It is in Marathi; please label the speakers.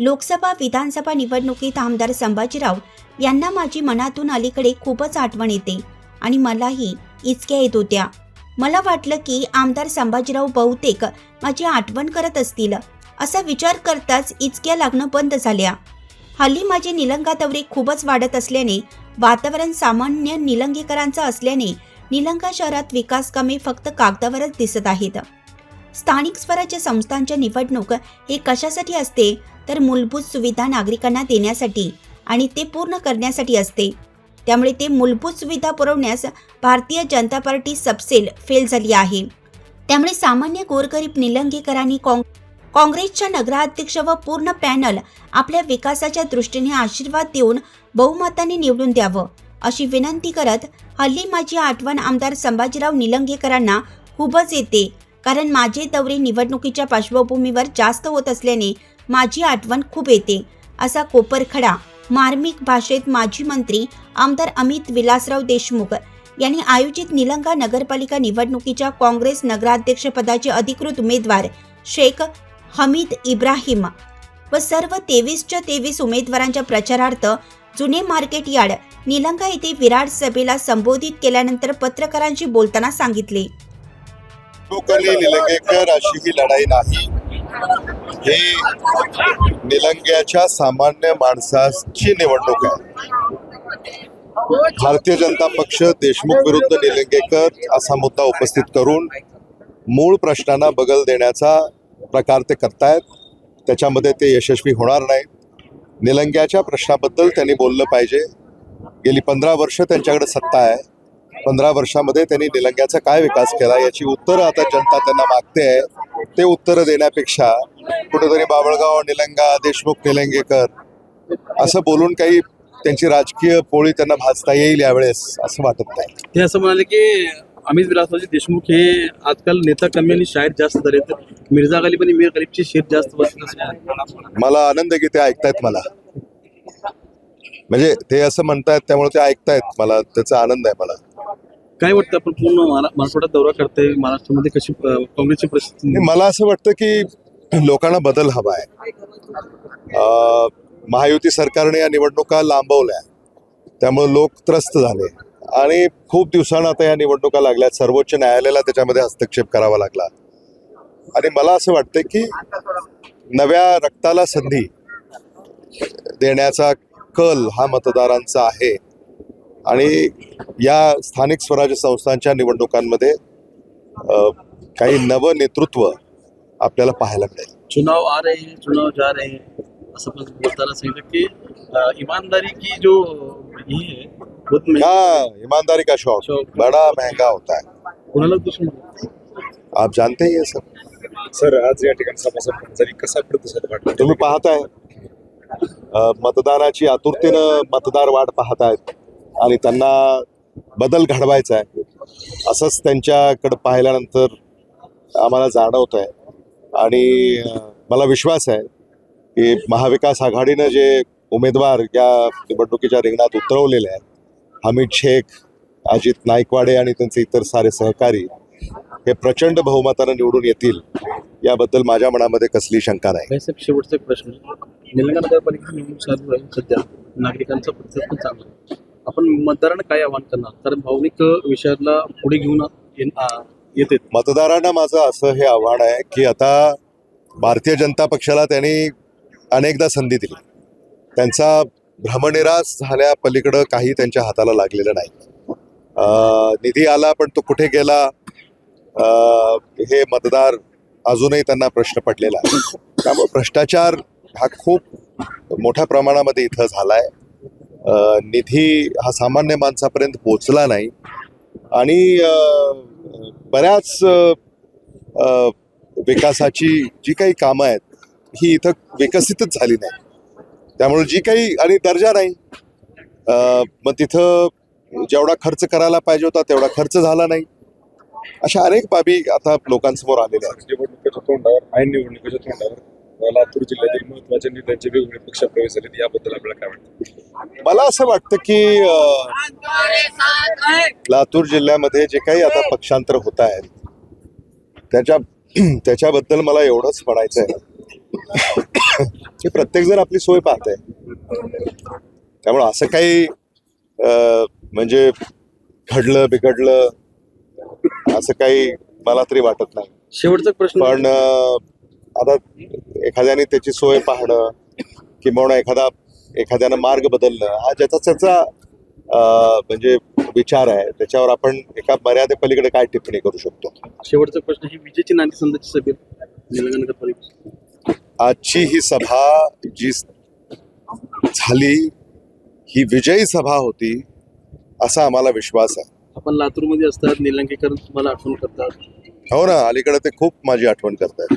Speaker 1: लोकसभा विधानसभा निवडणुकीत आमदार संभाजीराव यांना माझी मनातून अलीकडे खूपच आठवण येते आणि मलाही इचक्या येत होत्या. मला वाटलं की आमदार संभाजीराव बहुतेक माझी आठवण करत असतील असा विचार करताच इचक्या लागणं बंद झाल्या. हल्ली माझे निलंगा दौरे खूपच वाढत असल्याने वातावरण सामान्य निलंगेकरांचं असल्याने निलंगा शहरात विकास कामे फक्त कागदावरच दिसत आहेत. स्थानिक स्वराज्य संस्थांच्या निवडणूक हे कशासाठी असते? तर मूलभूत सुविधा नागरिकांना देण्यासाठी आणि ते पूर्ण करण्यासाठी असते. त्यामुळे ते मूलभूत सुविधा पुरवण्यास भारतीय जनता पार्टी सबसेल फेल झाली आहे. त्यामुळे सामान्य गोरगरीब निलंगेकरांनी काँग काँग्रेसच्या नगराध्यक्ष व पूर्ण पॅनल आपल्या विकासाच्या दृष्टीने आशीर्वाद देऊन बहुमताने निवडून द्यावं अशी विनंती करत हल्ली माझी आठवण आमदार संभाजीराव निलंगेकरांना खूपच येते. कारण माझे दौरे निवडणुकीच्या पार्श्वभूमीवर जास्त होत असल्याने माझी आठवण खूप येते. असा कोपरखडा मार्मिक भाषेत माजी मंत्री आमदार अमित विलासराव देशमुख यांनी आयोजित निलंगा नगरपालिका निवडणुकीच्या काँग्रेस नगराध्यक्षपदाचे अधिकृत उमेदवार शेख हमीद इब्राहिम व सर्व तेवीसच्या तेवीस उमेदवारांच्या प्रचारार्थ जुने मार्केट यार्ड निलंगा येथे विराट सभेला संबोधित केल्यानंतर पत्रकारांशी बोलताना सांगितले.
Speaker 2: निलंगेकर अशी ही लढाई नाही. हे निलंग्याच्या सामान्य माणसाची निवडणूक आहे. भारतीय जनता पक्ष देशमुख विरुद्ध निलंगेकर असा मुद्दा उपस्थित करून मूळ प्रश्नांना बगल देण्याचा प्रकार ते करतायत. त्याच्यामध्ये ते यशस्वी होणार नाहीत. निलंग्याच्या प्रश्नाबद्दल त्यांनी बोललं पाहिजे. गेली पंधरा वर्ष त्यांच्याकडे सत्ता आहे. पंधरा वर्षामध्ये त्यांनी निलंग्याचा काय विकास केला याची उत्तरं आता जनता त्यांना मागते आहे. ते उत्तरं देण्यापेक्षा कुठेतरी बाबळगाव निलंगा देशमुख निलंगेकर असं बोलून काही त्यांची राजकीय पोळी त्यांना भाजता येईल यावेळेस असं वाटत नाही.
Speaker 3: ते असं म्हणाले की अमित विलासरावजी देशमुख हे आजकाल नेता कमी आणि शायर जास्त झाले तर मिर्झा गालिब आणि मीर गरीबची शेत जास्त असं
Speaker 2: मला आनंद आहे की ते ऐकतायत मला. म्हणजे ते असं म्हणतायत त्यामुळे ते ऐकतायत. मला त्याचा आनंद आहे मला.
Speaker 3: काय वाटतं आपण पूर्ण मराठवाड्यात दौरा करतोय महाराष्ट्रामध्ये कशी काँग्रेसची परिस्थिती
Speaker 2: मला असं वाटतं की लोकांना बदल हवा आहे. महायुती सरकारने या निवडणुका लांबवल्या. त्यामुळे लोक त्रस्त झाले. आणि खूप दिवसानं आता या निवडणुका लागल्या सर्वोच्च न्यायालयाला त्याच्यामध्ये हस्तक्षेप करावा लागला. आणि मला असं वाटतं की नव्या रक्ताला संधी देण्याचा कल हा मतदारांचा आहे. आणि या स्थानिक स्वराज्य संस्थांच्या निवडणुकांमध्ये अ, काही नवं नेतृत्व आपल्याला पाहायला मिळेल.
Speaker 3: चुनाव आ रहे हैं चुनाव जा रहे हैं असं पण बोलताना सांगितलं की अं, ईमानदारी की जो ही है बहुत
Speaker 2: हाँ ईमानदारी का शौक.
Speaker 3: शौक.
Speaker 2: बड़ा महंगा होता है.
Speaker 3: कोणाला दुश्मन
Speaker 2: आप जानते ही ये सब?
Speaker 4: सर आज या ठिकाणी सभा संपन्न झाली कसा प्रतिसाद वाटला
Speaker 2: तुम्ही पाहताय. अ, मतदानाची आतुरतेनं मतदार वाट पाहतायत. आणि त्यांना बदल घडवायचा आहे. असंच त्यांच्याकडं पाहिल्यानंतर आम्हाला जाणवत आहे आणि मला विश्वास आहे की महाविकास आघाडीनं जे उमेदवार या निवडणुकीच्या रिंगणात उतरवलेले आहेत हमीद शेख अजित नाईकवाडे आणि त्यांचे इतर सारे सहकारी हे प्रचंड बहुमतानं निवडून येतील याबद्दल माझ्या मनामध्ये कसली शंका नाही.
Speaker 3: साहेब शेवटचा एक प्रश्न. निलंगा नगरपालिका निवडणूक चालू आहे सध्या. नागरिकांचा प्रतिसाद पण चांगला आहे. आपण मतदारांना काय आव्हान करणार? कारण भावनिक विषयाला पुढे घेऊन येते.
Speaker 2: मतदारांना माझं असं हे आव्हान आहे की आता भारतीय जनता पक्षाला त्यांनी अनेकदा संधी दिली. त्यांचा भ्रमनिरास झाल्या पलीकडं काही त्यांच्या हाताला लागलेलं नाही. निधी आला पण तो कुठे गेला? हे मतदार अजूनही त्यांना प्रश्न पडलेला आहे. त्यामुळे भ्रष्टाचार हा खूप मोठ्या प्रमाणामध्ये इथं झाला आहे निधी हा सामान्य माणसापर्यंत पोचला नाही. आणि बऱ्याच विकासाची जी काही कामं आहेत ही इथं विकसितच झाली नाही. त्यामुळे जी काही आणि दर्जा नाही. मग तिथं जेवढा खर्च करायला पाहिजे होता तेवढा खर्च झाला नाही. अशा अनेक बाबी आता लोकांसमोर आलेल्या आहेत.
Speaker 4: निवडणुकीच्या तोंडावर ऐन निवडणुकीच्या तोंडावर लातूर जिल्ह्यातील महत्त्वाच्या नेत्यांचे वेगवेगळे पक्ष प्रवेश झाले याबद्दल आपल्याला काय वाटतं?
Speaker 2: मला असं वाटतं की लातूर जिल्ह्यामध्ये जे काही आता पक्षांतर होत आहेत त्याच्या त्याच्याबद्दल मला एवढंच म्हणायचं आहे की प्रत्येकजण आपली सोय पाहत आहे त्यामुळं असं काही अं, म्हणजे घडलं बिघडलं असं काही मला तरी वाटत नाही.
Speaker 3: शेवटचा प्रश्न
Speaker 2: पण आता एखाद्याने त्याची सोय पाहणं किंवा एखादा एखाद्यानं मार्ग बदलणं हा ज्याचा त्याचा म्हणजे विचार आहे. त्याच्यावर आपण एका मर्यादे पलीकडे काय टिप्पणी करू शकतो?
Speaker 3: शेवटचा प्रश्न ही विजेची नाणी संघाची सभेत
Speaker 2: आजची ही सभा जी झाली ही विजयी सभा होती असा आम्हाला विश्वास आहे.
Speaker 3: आपण लातूरमध्ये असतात निलंगेकर तुम्हाला आठवण करतात.
Speaker 2: हो ना अलीकडे ते खूप माझी आठवण करतायत.